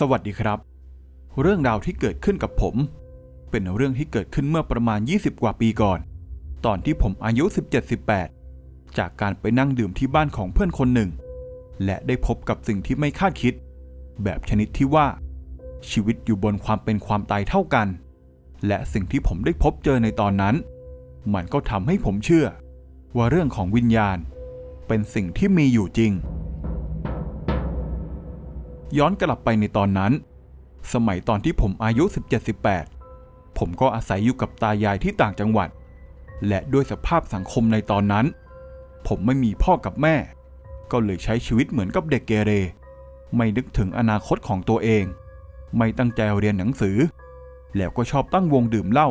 สวัสดีครับ เรื่องราวที่เกิดขึ้นกับผม เป็นเรื่องที่เกิดขึ้นเมื่อประมาณ 20 กว่าปีก่อน ตอนที่ผมอายุ 17-18 จากการไปนั่งดื่มที่บ้านของเพื่อนคนหนึ่ง และได้พบกับสิ่งที่ไม่คาดคิด แบบชนิดที่ว่า ชีวิตอยู่บนความเป็นความตายเท่ากัน และสิ่งที่ผมได้พบเจอในตอนนั้น มันก็ทำให้ผมเชื่อ ว่าเรื่องของวิญญาณ เป็นสิ่งที่มีอยู่จริง ย้อนกลับไปในตอนนั้น สมัยตอนที่ผมอายุ 17-18 ผมก็อาศัยอยู่กับตายายที่ต่างจังหวัด และด้วยสภาพสังคมในตอนนั้น ผมไม่มีพ่อกับแม่ ก็เลยใช้ชีวิตเหมือนกับเด็กเกเร ไม่นึกถึงอนาคตของตัวเอง ไม่ตั้งใจเรียนหนังสือ แล้วก็ชอบตั้งวงดื่มเหล้า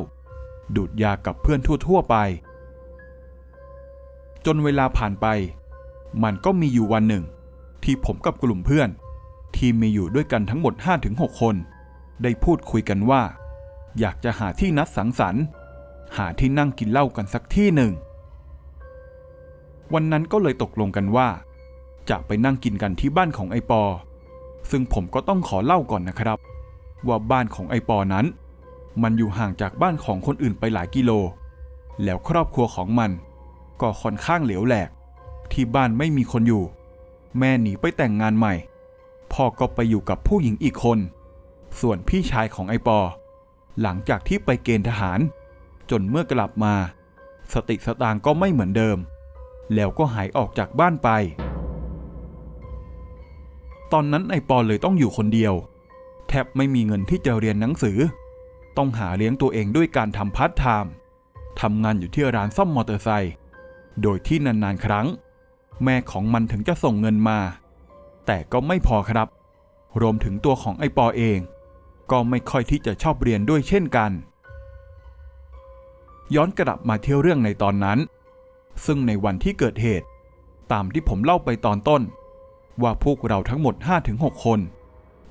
ดูดยากับเพื่อนทั่ว ๆ ไป จนเวลาผ่านไป มันก็มีอยู่วันหนึ่ง ที่ผมกับกลุ่มเพื่อน ที่มีอยู่ด้วยกันทั้งหมด 5-6 คน ได้พูดคุยกันว่า อยากจะหาที่นัดสังสรรค์ หาที่นั่งกินเหล้ากันสักที่หนึ่ง วันนั้นก็เลยตกลงกันว่า จะไปนั่งกินกันที่บ้านของไอปอ ซึ่งผมก็ต้องขอเล่าก่อนนะครับ ว่าบ้านของไอปอนั้น มันอยู่ห่างจากบ้านของคนอื่นไปหลายกิโล แล้วครอบครัวของมัน ก็ค่อนข้างเหลวแหลก ที่บ้านไม่มีคนอยู่ แม่หนีไปแต่งงานใหม่ พ่อก็ไปอยู่กับผู้หญิงอีกคน ส่วนพี่ชายของไอปอ หลังจากที่ไปเกณฑ์ทหาร จนเมื่อกลับมา สติสตางก็ไม่เหมือนเดิม แล้วก็หายออกจากบ้านไป ตอนนั้นไอปอเลยต้องอยู่คนเดียว แทบไม่มีเงินที่จะเรียนหนังสือ ต้องหาเลี้ยงตัวเองด้วยการทำพาร์ทไทม์ทำงานอยู่ที่ร้านซ่อมมอเตอร์ไซค์โดยที่นานๆครั้ง แม่ของมันถึงจะส่งเงินมา แต่ก็ไม่พอครับ รวมถึงตัวของไอปอเอง ก็ไม่ค่อยที่จะชอบเรียนด้วยเช่นกัน ย้อนกลับมาเที่ยวเรื่องในตอนนั้น ซึ่งในวันที่เกิดเหตุ ตามที่ผมเล่าไปตอนต้น ว่าพวกเราทั้งหมด 5-6 คน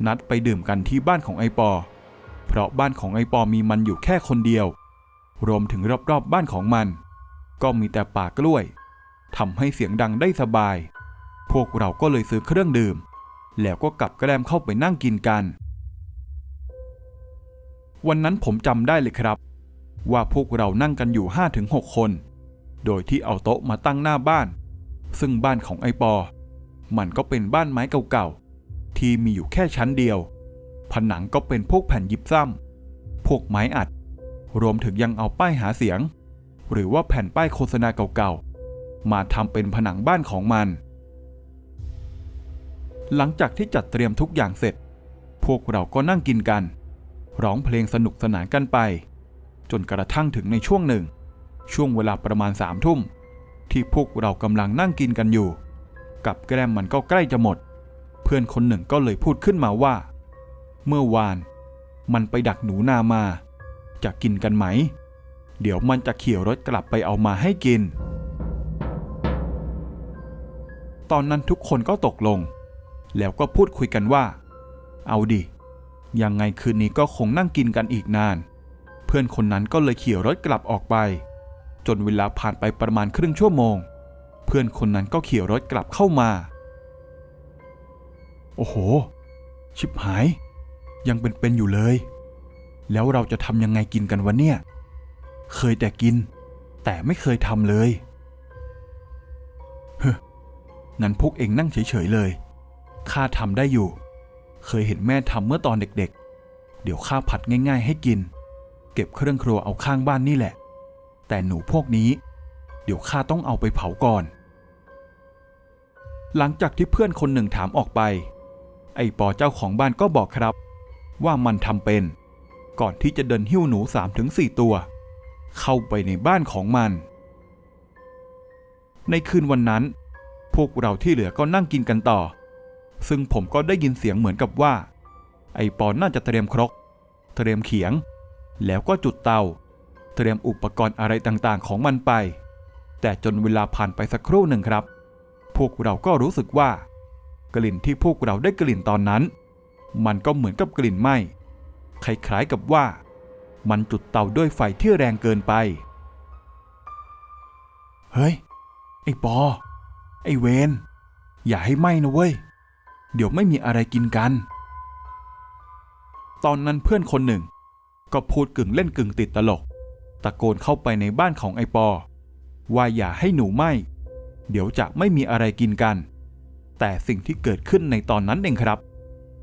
นัดไปดื่มกันที่บ้านของไอปอ เพราะบ้านของไอปอมีมันอยู่แค่คนเดียว รวมถึงรอบๆบบ้านของมัน ก็มีแต่ป่ากล้วยทำให้เสียงดังได้สบาย พวกเราก็เลยซื้อเครื่องดื่ม แล้วก็กลับแกล้มเข้าไปนั่งกินกัน วันนั้นผมจำได้เลยครับ ว่าพวกเรานั่งกันอยู่ 5-6 คน โดยที่เอาโต๊ะมาตั้งหน้าบ้าน ซึ่งบ้านของไอปอ มันก็เป็นบ้านไม้เก่าๆ ที่มีอยู่แค่ชั้นเดียว ผนังก็เป็นพวกแผ่นยิบซ้ำพวกไม้อัด รวมถึงยังเอาป้ายหาเสียง หรือว่าแผ่นป้ายโฆษณาเก่าๆ มาทำเป็นผนังบ้านของมัน หลังจากที่จัดเตรียมทุกอย่างเสร็จ พวกเราก็นั่งกินกัน ร้องเพลงสนุกสนานกันไป จนกระทั่งถึงในช่วงหนึ่ง ช่วงเวลาประมาณสามทุ่ม ที่พวกเรากำลังนั่งกินกันอยู่ กับแกล้มมันก็ใกล้จะหมด เพื่อนคนหนึ่งก็เลยพูดขึ้นมาว่า เมื่อวาน มันไปดักหนูนามา จะกินกันไหม เดี๋ยวมันจะขี่รถกลับไปเอามาให้กิน ตอนนั้นทุกคนก็ตกลง แล้วก็พูดคุยกันว่า เอาดิ ยังไงคืนนี้ก็คงนั่งกินกันอีกนาน เพื่อนคนนั้นก็เลยขี่รถกลับออกไป จนเวลาผ่านไปประมาณครึ่งชั่วโมง เพื่อนคนนั้นก็ขี่รถกลับเข้ามา โอ้โห ชิบหาย ยังเป็นๆอยู่เลย แล้วเราจะทำยังไงกินกันวะเนี่ย เคยแต่กิน แต่ไม่เคยทำเลยเฮ้งั้นพวกเองนั่งเฉยๆเลย ข้าทำได้อยู่ เคยเห็นแม่ทำเมื่อตอนเด็กๆ เดี๋ยวข้าผัดง่ายๆให้กิน เก็บเครื่องครัวเอาข้างบ้านนี่แหละ แต่หนูพวกนี้ เดี๋ยวข้าต้องเอาไปเผาก่อน หลังจากที่เพื่อนคนหนึ่งถามออกไป ไอ้ปอเจ้าของบ้านก็บอกครับ ว่ามันทำเป็น ก่อนที่จะเดินหิ้วหนู3-4ตัว เข้าไปในบ้านของมัน ในคืนวันนั้น พวกเราที่เหลือก็นั่งกินกันต่อ ซึ่งผมก็ได้ยินเสียงเหมือนกับว่า ไอ้ปอนน่าจะเตรียมครก เตรียมเขียง แล้วก็จุดเตา เตรียมอุปกรณ์อะไรต่างๆของมันไป แต่จนเวลาผ่านไปสักครู่หนึ่งครับ พวกเราก็รู้สึกว่า กลิ่นที่พวกเราได้กลิ่นตอนนั้น มันก็เหมือนกับกลิ่นไหม้คล้ายๆกับว่า มันจุดเตาด้วยไฟที่แรงเกินไป เฮ้ย ไอ้ปอ ไอ้เวน อย่าให้ไหม้นะเว้ย เดี๋ยวไม่มีอะไรกินกัน ตอนนั้นเพื่อนคนหนึ่ง ก็พูดกึ่งเล่นกึ่งติดตลก ตะโกนเข้าไปในบ้านของไอปอ ว่าอย่าให้หนูไหมเดี๋ยวจะไม่มีอะไรกินกัน แต่สิ่งที่เกิดขึ้นในตอนนั้นเองครับ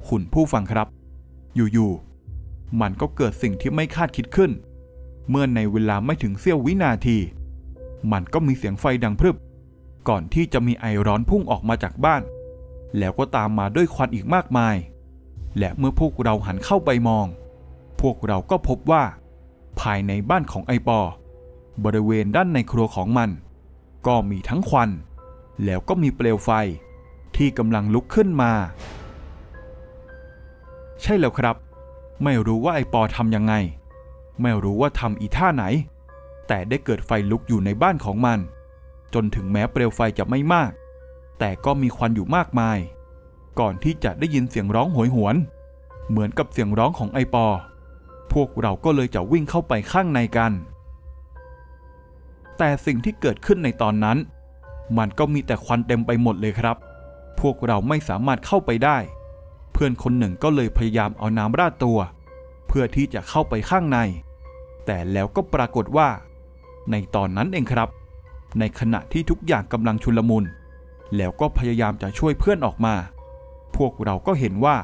คุณผู้ฟังครับ อยู่ๆมันก็เกิดสิ่งที่ไม่คาดคิดขึ้น เมื่อในเวลาไม่ถึงเสี้ยววินาที มันก็มีเสียงไฟดังพรึบ ก่อนที่จะมีไอร้อนพุ่งออกมาจากบ้าน แล้วก็ตามมาด้วยควันอีกมากมาย และเมื่อพวกเราหันเข้าไปมอง พวกเราก็พบว่า ภายในบ้านของไอปอ บริเวณด้านในครัวของมัน ก็มีทั้งควัน แล้วก็มีเปลวไฟที่กำลังลุกขึ้นมา ใช่แล้วครับ ไม่รู้ว่าไอปอทำยังไง ไม่รู้ว่าทำอีท่าไหน แต่ได้เกิดไฟลุกอยู่ในบ้านของมัน จนถึงแม้เปลวไฟจะไม่มาก แต่ก็มีควันอยู่มากมาย ก่อนที่จะได้ยินเสียงร้องโหยหวน เหมือนกับเสียงร้องของไอปอ พวกเราก็เลยจะวิ่งเข้าไปข้างในกัน แต่สิ่งที่เกิดขึ้นในตอนนั้น มันก็มีแต่ควันเต็มไปหมดเลยครับ พวกเราไม่สามารถเข้าไปได้ เพื่อนคนหนึ่งก็เลยพยายามเอาน้ำราดตัว เพื่อที่จะเข้าไปข้างใน แต่แล้วก็ปรากฏว่า ในตอนนั้นเองครับ ในขณะที่ทุกอย่างกำลังชุลมุน แล้วก็พยายามจะช่วยเพื่อนออกมา พวกเราก็เห็นว่า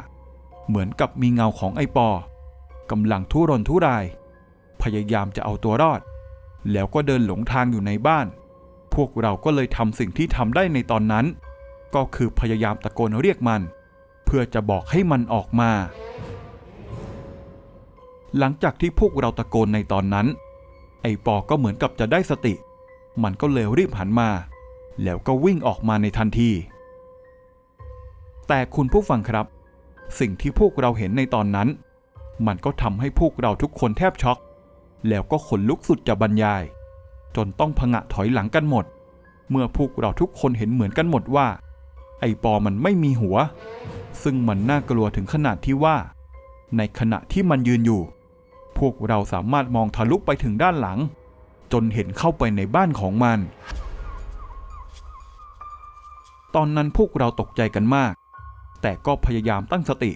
เหมือนกับมีเงาของไอปอกำลังทุรนทุราย พยายามจะเอาตัวรอด แล้วก็เดินหลงทางอยู่ในบ้าน พวกเราก็เลยทำสิ่งที่ทำได้ในตอนนั้น ก็คือพยายามตะโกนเรียกมัน เพื่อจะบอกให้มันออกมา หลังจากที่พวกเราตะโกนในตอนนั้น ไอปอก็เหมือนกับจะได้สติ มันก็เลยรีบหันมา แล้วก็วิ่งออกมาในทันที แต่คุณผู้ฟังครับ สิ่งที่พวกเราเห็นในตอนนั้น มันก็ทำให้พวกเราทุกคนแทบช็อก แล้วก็ขนลุกสุดจะบรรยาย จนต้องผงะถอยหลังกันหมด เมื่อพวกเราทุกคนเห็นเหมือนกันหมดว่า ไอปอมันไม่มีหัว ซึ่งมันน่ากลัวถึงขนาดที่ว่า ในขณะที่มันยืนอยู่ พวกเราสามารถมองทะลุไปถึงด้านหลัง จนเห็นเข้าไปในบ้านของมัน ตอนนั้นพวกเราตกใจกันมาก แต่ก็พยายามตั้งสติ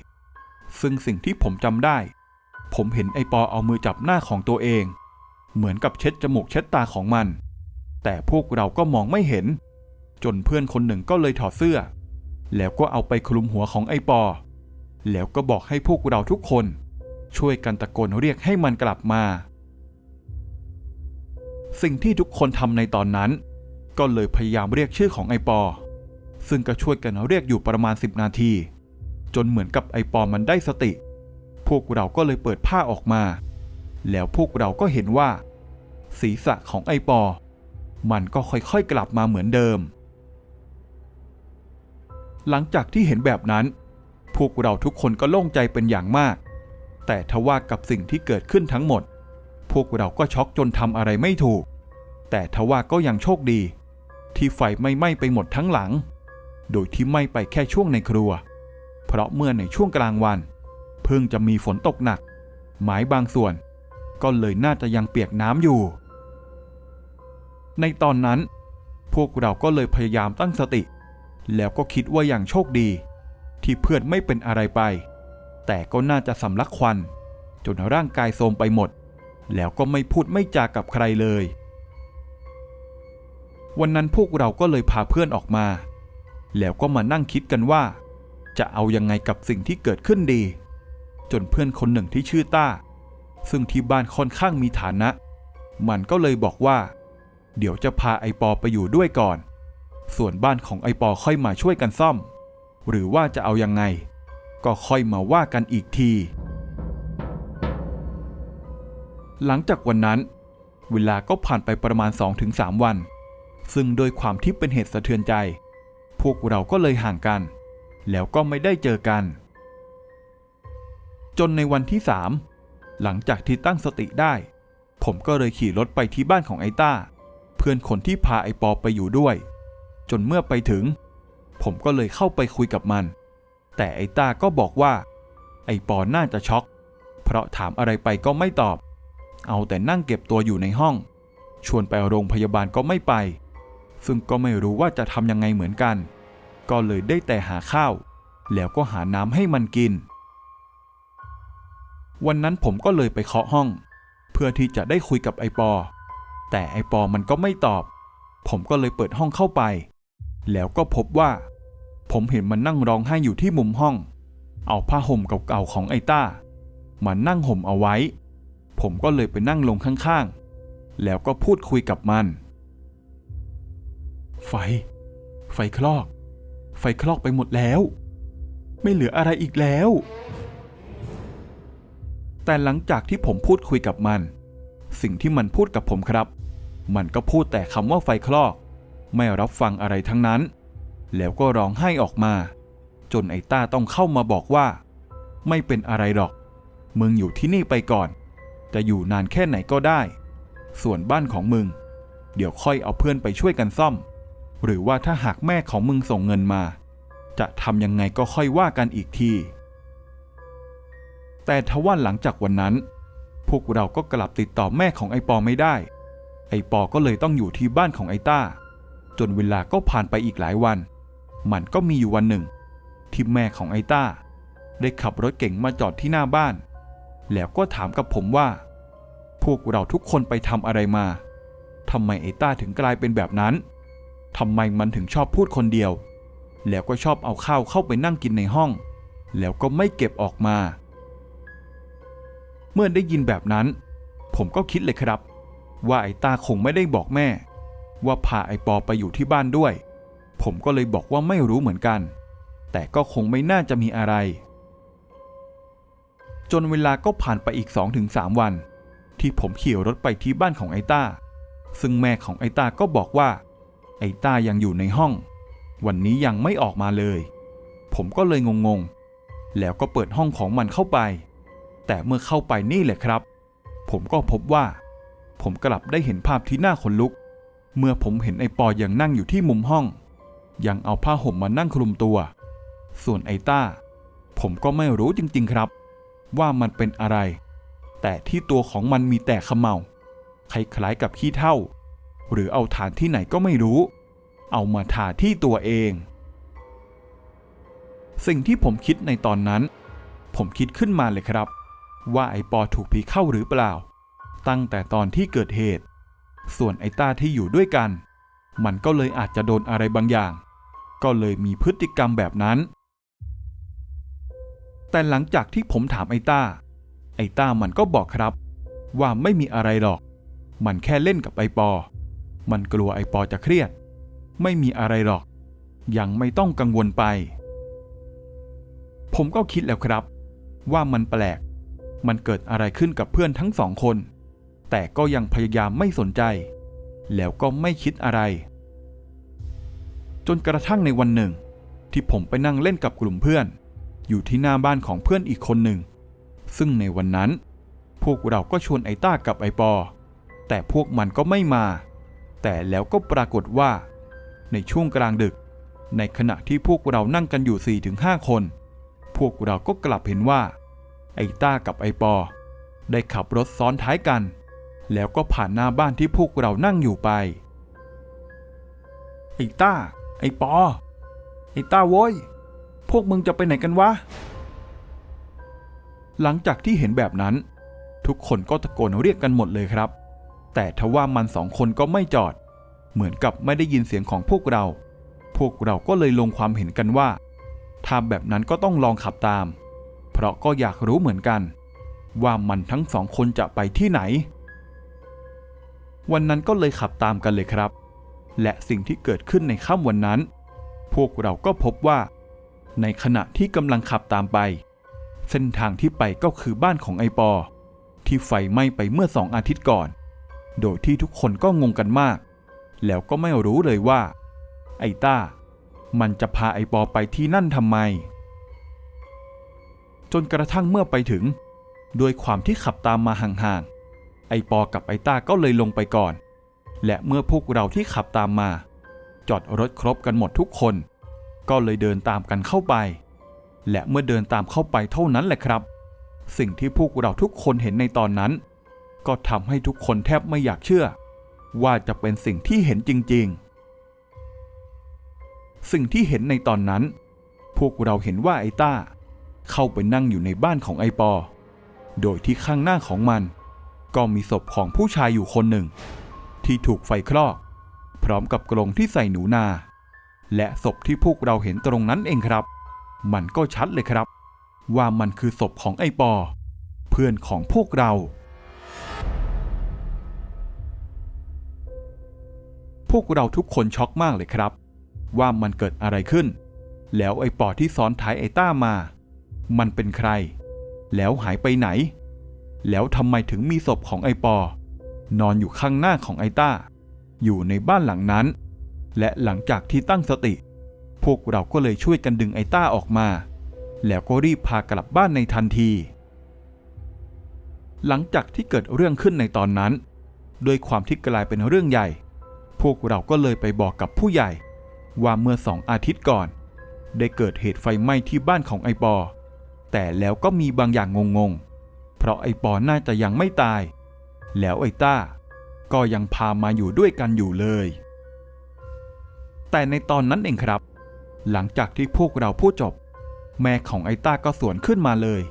ซึ่งสิ่งที่ผมจำได้ ผมเห็นไอปอเอามือจับหน้าของตัวเอง เหมือนกับเช็ดจมูกเช็ดตาของมัน แต่พวกเราก็มองไม่เห็น จนเพื่อนคนหนึ่งก็เลยถอดเสื้อ แล้วก็เอาไปคลุมหัวของไอปอ แล้วก็บอกให้พวกเราทุกคน ช่วยกันตะโกนเรียกให้มันกลับมา สิ่งที่ทุกคนทำในตอนนั้น ก็เลยพยายามเรียกชื่อของไอปอ ซึ่งก็ช่วยกันเรียกอยู่ประมาณ 10 นาที จนเหมือนกับไอปอมมันได้สติ พวกเราก็เลยเปิดผ้าออกมา แล้วพวกเราก็เห็นว่า ศีรษะของไอปอ มันก็ค่อยๆกลับมาเหมือนเดิม หลังจากที่เห็นแบบนั้น พวกเราทุกคนก็โล่งใจเป็นอย่างมาก แต่ทว่ากับสิ่งที่เกิดขึ้นทั้งหมด พวกเราก็ช็อกจนทำอะไรไม่ถูก แต่ทว่าก็ยังโชคดีที่ไฟไม่ไหม้ไปหมดทั้งหลัง โดยที่ไม้ไปแค่ช่วงในครัว เพราะเมื่อในช่วงกลางวัน เพิ่งจะมีฝนตกหนักไม้บางส่วน ก็เลยน่าจะยังเปียกน้ำอยู่ ในตอนนั้น พวกเราก็เลยพยายามตั้งสติ แล้วก็คิดว่าอย่างโชคดี ที่เพื่อนไม่เป็นอะไรไป แต่ก็น่าจะสำลักควัน จนร่างกายโทรมไปหมด แล้วก็ไม่พูดไม่จากับใครเลย วันนั้นพวกเราก็เลยพาเพื่อนออกมา แล้วก็มานั่งคิดกันว่า จะเอายังไงกับสิ่งที่เกิดขึ้นดี จนเพื่อนคนหนึ่งที่ชื่อต้า ซึ่งที่บ้านค่อนข้างมีฐานะ มันก็เลยบอกว่า เดี๋ยวจะพาไอปอไปอยู่ด้วยก่อน ส่วนบ้านของไอปอค่อยมาช่วยกันซ่อม หรือว่าจะเอายังไง ก็ค่อยมาว่ากันอีกที หลังจากวันนั้น เวลาก็ผ่านไปประมาณ 2-3 วัน ซึ่งโดยความที่เป็นเหตุสะเทือนใจ พวกเราก็เลยห่างกัน แล้วก็ไม่ได้เจอกัน จนในวันที่3หลังจากที่ตั้งสติได้ ผมก็เลยขี่รถไปที่บ้านของไอต้า เพื่อนคนที่พาไอปอไปอยู่ด้วย จนเมื่อไปถึง ผมก็เลยเข้าไปคุยกับมัน แต่ไอต้าก็บอกว่า ไอปอน่าจะช็อก เพราะถามอะไรไปก็ไม่ตอบ เอาแต่นั่งเก็บตัวอยู่ในห้อง ชวนไปโรงพยาบาลก็ไม่ไป ซึ่งก็ไม่รู้ว่าจะทำยังไงเหมือนกัน ก็เลยได้แต่หาข้าว แล้วก็หาน้ำให้มันกิน วันนั้นผมก็เลยไปเคาะห้อง เพื่อที่จะได้คุยกับไอปอ แต่ไอปอมันก็ไม่ตอบ ผมก็เลยเปิดห้องเข้าไป แล้วก็พบว่า ผมเห็นมันนั่งร้องไห้อยู่ที่มุมห้อง เอาผ้าห่มเก่าๆของไอต้ามานั่งห่มเอาไว้ ผมก็เลยไปนั่งลงข้างๆ แล้วก็พูดคุยกับมัน ไฟ ไฟคลอก ไฟคลอกไปหมดแล้ว ไม่เหลืออะไรอีกแล้ว แต่หลังจากที่ผมพูดคุยกับมัน สิ่งที่มันพูดกับผมครับ มันก็พูดแต่คำว่าไฟคลอก ไม่รับฟังอะไรทั้งนั้น แล้วก็ร้องไห้ออกมา จนไอ้ต้าต้องเข้ามาบอกว่า ไม่เป็นอะไรหรอก มึงอยู่ที่นี่ไปก่อน จะอยู่นานแค่ไหนก็ได้ ส่วนบ้านของมึงเดี๋ยวค่อยเอาเพื่อนไปช่วยกันซ่อม หรือว่าถ้าหากแม่ของมึงส่งเงินมา จะทำยังไงก็ค่อยว่ากันอีกที แต่ทว่าหลังจากวันนั้น พวกเราก็กลับติดต่อแม่ของไอปอไม่ได้ ไอปอก็เลยต้องอยู่ที่บ้านของไอต้า จนเวลาก็ผ่านไปอีกหลายวัน มันก็มีอยู่วันหนึ่ง ที่แม่ของไอต้า ได้ขับรถเก่งมาจอดที่หน้าบ้าน แล้วก็ถามกับผมว่า พวกเราทุกคนไปทำอะไรมาทำไมไอต้าถึงกลายเป็นแบบนั้น ทำไมมันถึงชอบพูดคนเดียว แล้วก็ชอบเอาข้าวเข้าไปนั่งกินในห้อง แล้วก็ไม่เก็บออกมา เมื่อได้ยินแบบนั้น ผมก็คิดเลยครับ ว่าไอ้ตาคงไม่ได้บอกแม่ ว่าพาไอ้ปอไปอยู่ที่บ้านด้วย ผมก็เลยบอกว่าไม่รู้เหมือนกัน แต่ก็คงไม่น่าจะมีอะไร จนเวลาก็ผ่านไปอีก 2-3 วัน ที่ผมขี่รถไปที่บ้านของไอ้ตาซึ่งแม่ของไอ้ตาก็บอกว่า ไอ้ต้ายังอยู่ในห้อง วันนี้ยังไม่ออกมาเลย ผมก็เลยงงๆ แล้วก็เปิดห้องของมันเข้าไป แต่เมื่อเข้าไปนี่แหละครับ ผมก็พบว่า ผมกลับได้เห็นภาพที่น่าขนลุก เมื่อผมเห็นไอ้ปอยังนั่งอยู่ที่มุมห้อง ยังเอาผ้าห่มมานั่งคลุมตัว ส่วนไอ้ต้า ผมก็ไม่รู้จริง ๆครับ ว่ามันเป็นอะไร แต่ที่ตัวของมันมีแต่ขมเมาคล้ายๆกับขี้เถ้า หรือเอาฐานที่ไหนก็ไม่รู้ เอามาทาที่ตัวเอง สิ่งที่ผมคิดในตอนนั้น ผมคิดขึ้นมาเลยครับ ว่าไอปอถูกผีเข้าหรือเปล่า ตั้งแต่ตอนที่เกิดเหตุ ส่วนไอต้าที่อยู่ด้วยกัน มันก็เลยอาจจะโดนอะไรบางอย่าง ก็เลยมีพฤติกรรมแบบนั้น แต่หลังจากที่ผมถามไอต้า ไอต้ามันก็บอกครับ ว่าไม่มีอะไรหรอก มันแค่เล่นกับไอปอ มันกลัวไอปอจะเครียด ไม่มีอะไรหรอก ยังไม่ต้องกังวลไป ผมก็คิดแล้วครับ ว่ามันแปลก มันเกิดอะไรขึ้นกับเพื่อนทั้งสองคน แต่ก็ยังพยายามไม่สนใจ แล้วก็ไม่คิดอะไร จนกระทั่งในวันหนึ่ง ที่ผมไปนั่งเล่นกับกลุ่มเพื่อน อยู่ที่หน้าบ้านของเพื่อนอีกคนหนึ่ง ซึ่งในวันนั้น พวกเราก็ชวนไอต้ากับไอปอแต่พวกมันก็ไม่มา แต่แล้วก็ปรากฏว่า ในช่วงกลางดึก ในขณะที่พวกเรานั่งกันอยู่ 4-5 คน พวกเราก็กลับเห็นว่า ไอต้ากับไอปอ ได้ขับรถซ้อนท้ายกัน แล้วก็ผ่านหน้าบ้านที่พวกเรานั่งอยู่ไป ไอต้า ไอปอ ไอต้าโว้ย พวกมึงจะไปไหนกันวะ หลังจากที่เห็นแบบนั้น ทุกคนก็ตะโกนเรียกกันหมดเลยครับ แต่ทว่ามันสองคนก็ไม่จอด เหมือนกับไม่ได้ยินเสียงของพวกเรา พวกเราก็เลยลงความเห็นกันว่าถ้าแบบนั้นก็ต้องลองขับตาม เพราะก็อยากรู้เหมือนกัน ว่ามันทั้งสองคนจะไปที่ไหน วันนั้นก็เลยขับตามกันเลยครับ และสิ่งที่เกิดขึ้นในค่ำวันนั้น พวกเราก็พบว่า ในขณะที่กำลังขับตามไป เส้นทางที่ไปก็คือบ้านของไอปอ ที่ไฟไหม้ไปเมื่อสองอาทิตย์ก่อน โดยที่ทุกคนก็งงกันมาก แล้วก็ไม่รู้เลยว่า ไอต้า มันจะพาไอปอไปที่นั่นทำไม จนกระทั่งเมื่อไปถึง ด้วยความที่ขับตามมาห่างๆ ไอปอกับไอต้าก็เลยลงไปก่อน และเมื่อพวกเราที่ขับตามมา จอดรถครบกันหมดทุกคน ก็เลยเดินตามกันเข้าไป และเมื่อเดินตามเข้าไปเท่านั้นแหละครับ สิ่งที่พวกเราทุกคนเห็นในตอนนั้น ก็ทำให้ทุกคนแทบไม่อยากเชื่อ ว่าจะเป็นสิ่งที่เห็นจริง ๆ สิ่งที่เห็นในตอนนั้น พวกเราเห็นว่าไอต้า เข้าไปนั่งอยู่ในบ้านของไอปอ โดยที่ข้างหน้าของมัน ก็มีศพของผู้ชายอยู่คนหนึ่ง ที่ถูกไฟคลอก พร้อมกับกรงที่ใส่หนูนา และศพที่พวกเราเห็นตรงนั้นเองครับ มันก็ชัดเลยครับ ว่ามันคือศพของไอปอ เพื่อนของพวกเรา พวกเราทุกคนช็อกมากเลยครับ ว่ามันเกิดอะไรขึ้น แล้วไอปอที่ซ้อนท้ายไอต้ามา มันเป็นใคร แล้วหายไปไหน แล้วทำไมถึงมีศพของไอปอนอนอยู่ข้างหน้าของไอต้า อยู่ในบ้านหลังนั้น และหลังจากที่ตั้งสติ พวกเราก็เลยช่วยกันดึงไอต้าออกมา แล้วก็รีบพากลับบ้านในทันที หลังจากที่เกิดเรื่องขึ้นในตอนนั้น ด้วยความที่กลายเป็นเรื่องใหญ่ พวกเราก็เลยไปบอกกับผู้ใหญ่ ว่าเมื่อสองอาทิตย์ก่อน ได้เกิดเหตุไฟไหม้ที่บ้านของไอปอ แต่แล้วก็มีบางอย่างงงๆ เพราะไอปอน่าจะยังไม่ตาย แล้วไอต้า ก็ยังพามาอยู่ด้วยกันอยู่เลย แต่ในตอนนั้นเองครับ หลังจากที่พวกเราพูดจบ แม่ของไอต้าก็สวนขึ้นมาเลย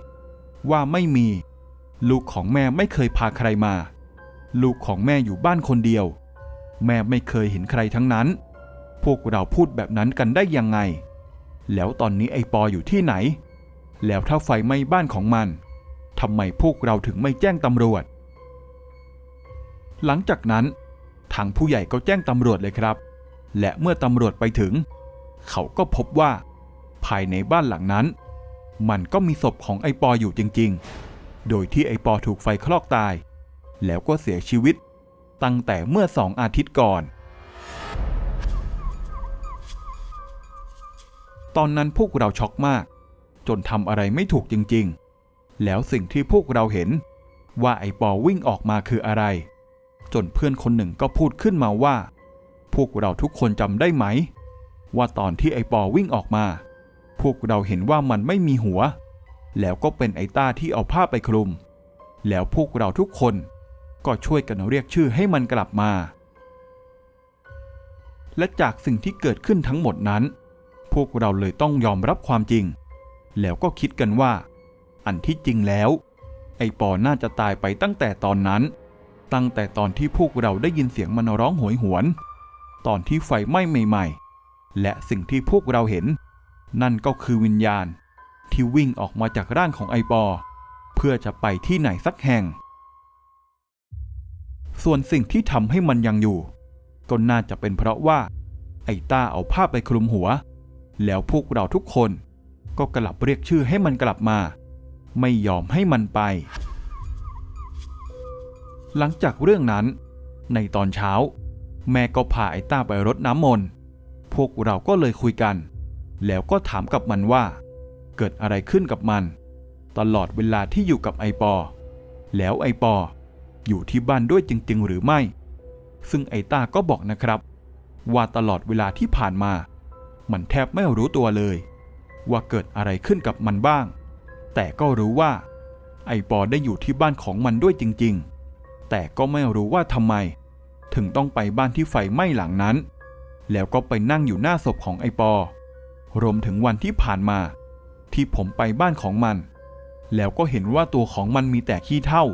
ว่าไม่มี ลูกของแม่ไม่เคยพาใครมา ลูกของแม่อยู่บ้านคนเดียว แม่ไม่เคยเห็นใครทั้งนั้น พวกเราพูดแบบนั้นกันได้ยังไง แล้วตอนนี้ไอปออยู่ที่ไหน แล้วถ้าไฟไหม้บ้านของมันทำไมพวกเราถึงไม่แจ้งตำรวจ หลังจากนั้น ทางผู้ใหญ่ก็แจ้งตำรวจเลยครับ และเมื่อตำรวจไปถึง เขาก็พบว่า ภายในบ้านหลังนั้น มันก็มีศพของไอปออยู่จริง ๆ โดยที่ไอปอถูกไฟคลอกตาย แล้วก็เสียชีวิต ตั้งแต่เมื่อสองอาทิตย์ก่อน ตอนนั้นพวกเราช็อกมาก จนทำอะไรไม่ถูกจริง ๆ แล้วสิ่งที่พวกเราเห็น ว่าไอปอวิ่งออกมาคืออะไร จนเพื่อนคนหนึ่งก็พูดขึ้นมาว่า พวกเราทุกคนจำได้ไหม ว่าตอนที่ไอปอวิ่งออกมา พวกเราเห็นว่ามันไม่มีหัว แล้วก็เป็นไอต้าที่เอาผ้าไปคลุม แล้วพวกเราทุกคน ก็ช่วยกันเรียกชื่อให้มันกลับมา และจากสิ่งที่เกิดขึ้นทั้งหมดนั้น พวกเราเลยต้องยอมรับความจริง แล้วก็คิดกันว่า อันที่จริงแล้ว ไอปอน่าจะตายไปตั้งแต่ตอนนั้น ตั้งแต่ตอนที่พวกเราได้ยินเสียงมันร้องโหยหวน ตอนที่ไฟไหม้ใหม่ ๆ และสิ่งที่พวกเราเห็น นั่นก็คือวิญญาณ ที่วิ่งออกมาจากร่างของไอปอ เพื่อจะไปที่ไหนสักแห่ง ส่วนสิ่งที่ทำให้มันยังอยู่ ก็น่าจะเป็นเพราะว่า ไอต้าเอาผ้าไปคลุมหัว แล้วพวกเราทุกคนก็กลับเรียกชื่อให้มันกลับมา ไม่ยอมให้มันไป หลังจากเรื่องนั้น ในตอนเช้า แม่ก็พาไอ้ต้าไปรดน้ำมนต์พวกเราก็เลยคุยกัน แล้วก็ถามกับมันว่า เกิดอะไรขึ้นกับมัน ตลอดเวลาที่อยู่กับไอปอ แล้วไอปอ อยู่ที่บ้านด้วยจริง ๆ หรือไม่ ซึ่งไอต้าก็บอกนะครับ ว่าตลอดเวลาที่ผ่านมา มันแทบไม่รู้ตัวเลย ว่าเกิดอะไรขึ้นกับมันบ้าง แต่ก็รู้ว่า ไอปอได้อยู่ที่บ้านของมันด้วยจริง ๆ แต่ก็ไม่รู้ว่าทำไม ถึงต้องไปบ้านที่ไฟไหม้หลังนั้น แล้วก็ไปนั่งอยู่หน้าศพของไอปอ รวมถึงวันที่ผ่านมา ที่ผมไปบ้านของมัน แล้วก็เห็นว่าตัวของมันมีแต่ขี้เท่า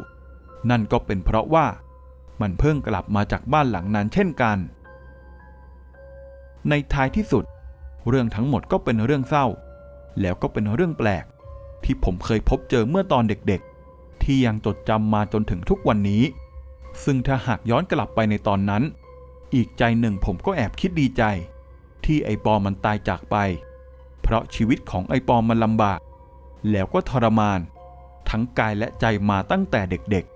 นั่นก็เป็นเพราะว่ามันเพิ่งกลับมาจากบ้านหลังนั้นเช่นกัน ในท้ายที่สุด เรื่องทั้งหมดก็เป็นเรื่องเศร้า แล้วก็เป็นเรื่องแปลก ที่ผมเคยพบเจอเมื่อตอนเด็กๆ ที่ยังจดจำมาจนถึงทุกวันนี้ ซึ่งถ้าหากย้อนกลับไปในตอนนั้น อีกใจหนึ่งผมก็แอบคิดดีใจ ที่ไอปอมันตายจากไป เพราะชีวิตของไอปอมันลำบาก แล้วก็ทรมาน ทั้งกายและใจมาตั้งแต่เด็กๆ